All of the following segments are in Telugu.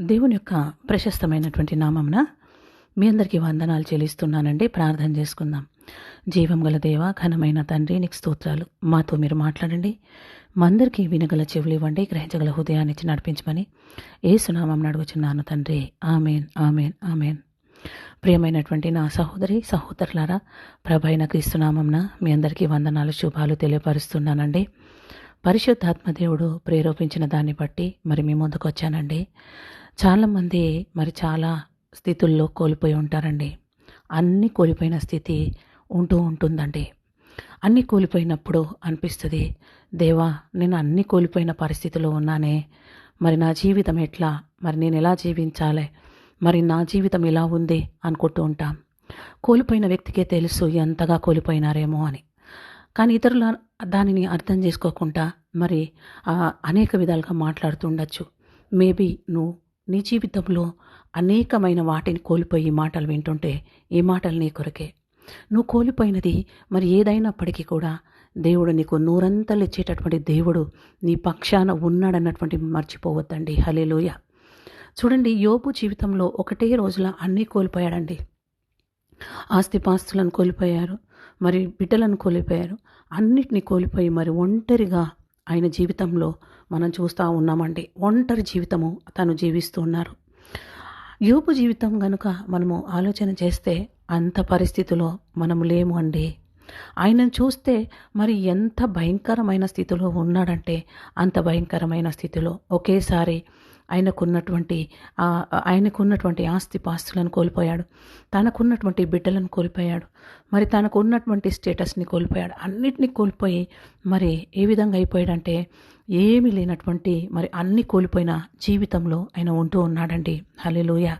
దేవుని యొక్క ప్రశస్తమైనటువంటి నామమున మీ అందరికీ వందనాలు చెల్లిస్తున్నానండి. ప్రార్థన చేసుకుందాం. జీవం గల దేవ ఘనమైన తండ్రి నీకు స్తోత్రాలు. మాతో మీరు మాట్లాడండి. మా అందరికీ వినగల చెవులు ఇవ్వండి. గ్రహించగల హృదయాన్ని నడిపించమని ఏ సునామం అడుగుచున్నాను తండ్రి. Amen amen amen. ప్రియమైనటువంటి నా సహోదరి సహోదరులారా ప్రభైన క్రీస్తునామంన మీ అందరికీ వందనాలు శుభాలు తెలియపరుస్తున్నానండి. పరిశుద్ధాత్మ దేవుడు ప్రేరేపించిన దాన్ని బట్టి మరి మీ ముందుకు వచ్చానండి చాలామంది మరి చాలా స్థితుల్లో కోల్పోయి ఉంటారండి. అన్నీ కోల్పోయిన స్థితి ఉంటూ ఉంటుందండి. అన్నీ కోల్పోయినప్పుడు అనిపిస్తుంది దేవా నేను అన్నీ కోల్పోయిన పరిస్థితిలో ఉన్నానే. మరి నా జీవితం ఎట్లా? మరి నేను ఎలా జీవించాలి? మరి నా జీవితం ఎలా ఉంది? అనుకుంటూ ఉంటాం. కోల్పోయిన వ్యక్తికే తెలుసు ఎంతగా కోల్పోయినారేమో అని. కానీ ఇతరుల దానిని అర్థం చేసుకోకుండా మరి అనేక విధాలుగా మాట్లాడుతుండొచ్చు మేబీ నువ్వు నీ జీవితంలో అనేకమైన వాటిని కోల్పోయి ఈ మాటలు వింటుంటే ఈ మాటలు నీ కొరకే. నువ్వు కోల్పోయినది మరి ఏదైనప్పటికీ కూడా దేవుడు నీకు నూరంతలు ఇచ్చేటటువంటి దేవుడు నీ పక్షాన ఉన్నాడన్నటువంటి మర్చిపోవద్దండి. హలేలోయ చూడండి యోపు జీవితంలో ఒకటే రోజుల అన్నీ కోల్పోయాడండి. ఆస్తిపాస్తులను కోల్పోయారు మరి బిడ్డలను కోల్పోయారు అన్నిటిని కోల్పోయి మరి ఒంటరిగా ఆయన జీవితంలో మనం చూస్తూ ఉన్నామండి. ఒంటరి జీవితము తను జీవిస్తూ ఉన్నారు. యోపు జీవితం గనుక మనము ఆలోచన చేస్తే అంత పరిస్థితిలో మనము లేము అండి. ఆయనను చూస్తే మరి ఎంత భయంకరమైన స్థితిలో ఉన్నాడంటే అంత భయంకరమైన స్థితిలో ఒకేసారి ఆయనకున్నటువంటి ఆయనకున్నటువంటి ఆస్తి పాస్తులను కోల్పోయాడు. తనకున్నటువంటి బిడ్డలను కోల్పోయాడు. మరి తనకు ఉన్నటువంటి స్టేటస్ని కోల్పోయాడు. అన్నిటినీ కోల్పోయి మరి ఏ విధంగా అయిపోయాడంటే ఏమీ లేనటువంటి మరి అన్ని కోల్పోయిన జీవితంలో ఆయన ఉంటూ ఉన్నాడండి. హల్లెలూయా.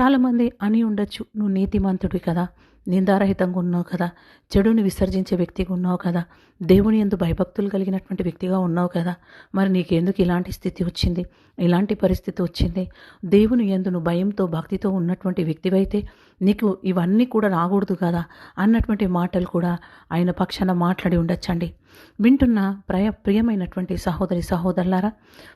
చాలామంది అని ఉండొచ్చు. నువ్వు నీతిమంతుడివి కదా. నిందారహితంగా ఉన్నావు కదా. చెడుని విసర్జించే వ్యక్తిగా ఉన్నావు కదా. దేవుని ఎందు భయభక్తులు కలిగినటువంటి వ్యక్తిగా ఉన్నావు కదా. మరి నీకెందుకు ఇలాంటి స్థితి వచ్చింది? ఇలాంటి పరిస్థితి వచ్చింది. దేవుని ఎందు నువ్వు భయంతో భక్తితో ఉన్నటువంటి వ్యక్తివైతే నీకు ఇవన్నీ కూడా రాకూడదు కదా అన్నటువంటి మాటలు కూడా ఆయన పక్షాన మాట్లాడి ఉండొచ్చండి. వింటున్న ప్రయ ప్రియమైనటువంటి సహోదరి సహోదరులారా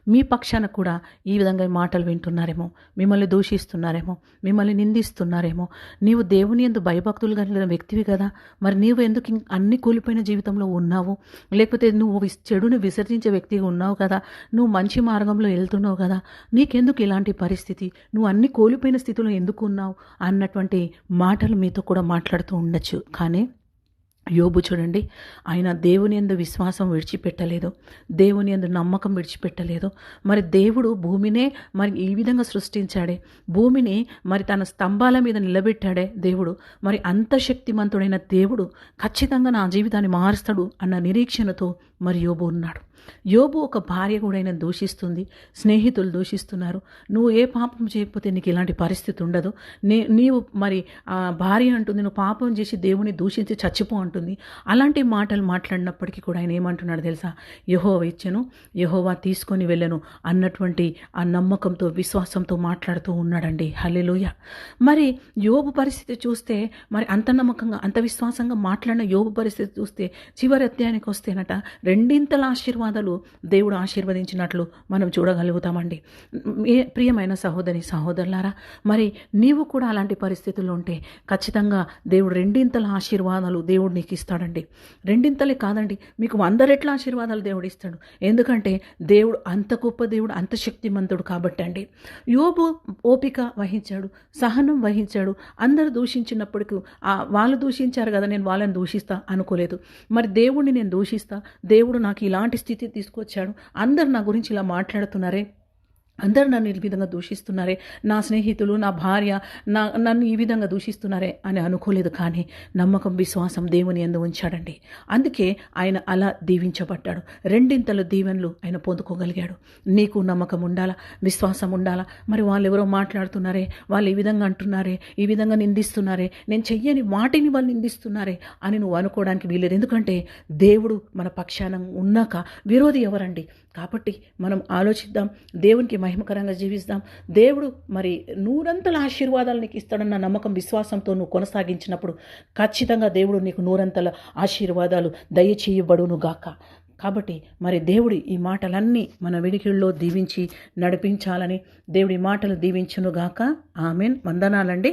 మీ పక్షాన కూడా ఈ విధంగా మాటలు వింటున్నారేమో మిమ్మల్ని దూషిస్తున్నారేమో మిమ్మల్ని నిందిస్తున్నారేమో. నీవు దేవుని ఎందు భయభక్తులు కలిగిన వ్యక్తివి కదా. మరి నీవు ఎందుకు అన్ని కూలిపోయిన జీవితంలో ఉన్నావు? లేకపోతే నువ్వు చెడును చెడుని విసర్జించే వ్యక్తిగా ఉన్నావు కదా. నువ్వు మంచి మార్గంలో వెళ్తున్నావు కదా. నీకెందుకు ఇలాంటి పరిస్థితి? నువ్వు అన్ని కోల్పోయిన స్థితిలో ఎందుకు ఉన్నావు? అన్నటువంటి మాటలు మీతో కూడా మాట్లాడుతూ ఉండొచ్చు. కానీ యోబు చూడండి ఆయన దేవుని ఎందు విశ్వాసం విడిచిపెట్టలేదు దేవుని ఎందు నమ్మకం విడిచిపెట్టలేదు. మరి దేవుడు భూమినే మరి ఈ విధంగా సృష్టించాడే? భూమిని మరి తన స్తంభాల మీద నిలబెట్టాడే దేవుడు? మరి అంత శక్తిమంతుడైన దేవుడు ఖచ్చితంగా నా జీవితాన్ని మారుస్తాడు అన్న నిరీక్షణతో మరి యోబు ఉన్నాడు. యోబు ఒక భార్య కూడా ఆయన దూషిస్తుంది స్నేహితులు దూషిస్తున్నారు. నువ్వు ఏ పాపం చేయకపోతే నీకు ఇలాంటి పరిస్థితి ఉండదు. నే నీవు మరి ఆ భార్య అంటుంది నువ్వు పాపం చేసి దేవుని దూషించి చచ్చిపో అంటుంది. అలాంటి మాటలు మాట్లాడినప్పటికీ కూడా ఆయన ఏమంటున్నాడు తెలుసా? యహోవ ఇచ్చెను యహోవా తీసుకొని వెళ్ళను అన్నటువంటి ఆ నమ్మకంతో విశ్వాసంతో మాట్లాడుతూ ఉన్నాడండి. హల్లెలూయ. మరి యోబు పరిస్థితి చూస్తే మరి అంత నమ్మకంగా అంత విశ్వాసంగా మాట్లాడిన యోబు పరిస్థితి చూస్తే చివరి అధ్యాయానికి వస్తేనట రెండింతల ఆశీర్వాదం ఆశీర్వాదాలు దేవుడు ఆశీర్వదించినట్లు మనం చూడగలుగుతామండి. ప్రియమైన సహోదరి సహోదరులారా మరి నీవు కూడా అలాంటి పరిస్థితుల్లో ఉంటే ఖచ్చితంగా దేవుడు రెండింతల ఆశీర్వాదాలు దేవుడు నీకు ఇస్తాడండి. రెండింతలే కాదండి మీకు వంద రెట్ల ఆశీర్వాదాలు దేవుడు ఇస్తాడు. ఎందుకంటే దేవుడు అంత గొప్ప దేవుడు అంత శక్తిమంతుడు కాబట్టి అండి. యోబు ఓపిక వహించాడు సహనం వహించాడు. అందరు దూషించినప్పటికీ వాళ్ళు దూషించారు కదా నేను వాళ్ళని దూషిస్తా అనుకోలేదు. మరి దేవుడిని నేను దూషిస్తా? దేవుడు నాకు ఇలాంటి స్థితి తీసుకొచ్చాడు. అందరు నా గురించి ఇలా మాట్లాడుతున్నారే? అందరూ నన్ను ఈ విధంగా దూషిస్తున్నారే. నా స్నేహితులు నా భార్య నా నన్ను ఈ విధంగా దూషిస్తున్నారే అని అనుకోలేదు కానీ నమ్మకం విశ్వాసం దేవుని ఎందు ఉంచాడండి. అందుకే ఆయన అలా దీవించబడ్డాడు. రెండింతల దీవెనలు ఆయన పొందుకోగలిగాడు. నీకు నమ్మకం ఉండాలా? విశ్వాసం ఉండాలా? మరి వాళ్ళు ఎవరో మాట్లాడుతున్నారే? వాళ్ళు ఈ విధంగా అంటున్నారే? ఈ విధంగా నిందిస్తున్నారే? నేను చెయ్యని వాటిని వాళ్ళు నిందిస్తున్నారే అని నువ్వు అనుకోవడానికి వీలేదు ఎందుకంటే దేవుడు మన పక్షాన ఉన్నాక విరోధి ఎవరండి? కాబట్టి మనం ఆలోచిద్దాం. దేవునికి మహిమకరంగా జీవిస్తాం. దేవుడు మరి నూరంతల ఆశీర్వాదాలు నీకు ఇస్తాడన్న నమ్మకం విశ్వాసంతో నువ్వు కొనసాగించినప్పుడు ఖచ్చితంగా దేవుడు నీకు నూరంతల ఆశీర్వాదాలు దయచేయబడును గాక. కాబట్టి మరి దేవుడి ఈ మాటలన్నీ మన విడికిల్లో దీవించి నడిపించాలని దేవుడి మాటలు దీవించునుగాక ఆమెన్. వందనాలండి.